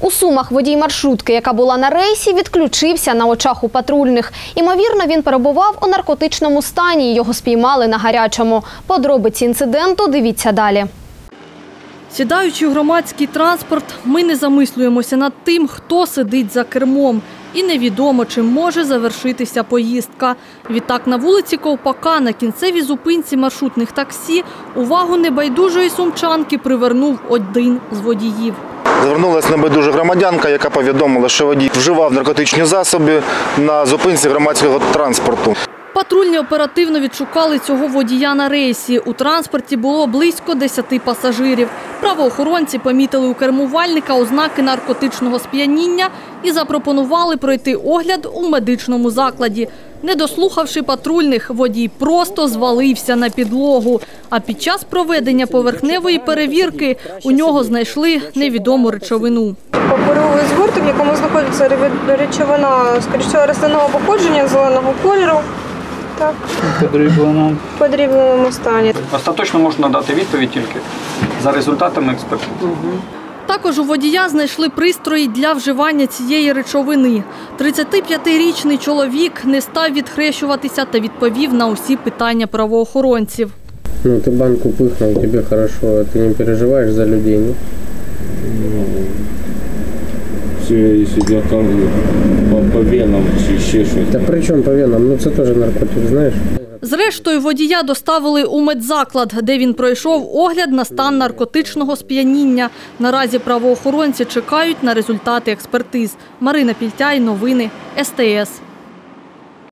У Сумах водій маршрутки, яка була на рейсі, відключився на очах у патрульних. Імовірно, він перебував у наркотичному стані. Його спіймали на гарячому. Подробиці інциденту дивіться далі. Сідаючи в громадський транспорт, ми не замислюємося над тим, хто сидить за кермом. І невідомо, чим може завершитися поїздка. Відтак на вулиці Ковпака на кінцевій зупинці маршрутних таксі увагу небайдужої сумчанки привернув один з водіїв. Звернулася небайдужа громадянка, яка повідомила, що водій вживав наркотичні засоби на зупинці громадського транспорту. Патрульні оперативно відшукали цього водія на рейсі. У транспорті було близько 10 пасажирів. Правоохоронці помітили у кермувальника ознаки наркотичного сп'яніння і запропонували пройти огляд у медичному закладі. Не дослухавши патрульних, водій просто звалився на підлогу. А під час проведення поверхневої перевірки у нього знайшли невідому речовину. Паперовий згорток, в якому знаходиться речовина, скоріш всього, рослинного походження, зеленого кольору Так, Подріблено. в подрібненому стані. Остаточно можна дати відповідь тільки за результатами експертизи. Також у водія знайшли пристрої для вживання цієї речовини. 35-річний чоловік не став відхрещуватися та відповів на усі питання правоохоронців. Ну, ты банку пыхнул, тебе хорошо, а ты не переживаешь за людей, нет? все, якщо для кого по, по венам чи ще щось. Та при чому по венам? Ну, це теж наркотик, знаєш. Зрештою, водія доставили у медзаклад, де він пройшов огляд на стан наркотичного сп'яніння. Наразі правоохоронці чекають на результати експертиз. Марина Пільтяй, новини СТС.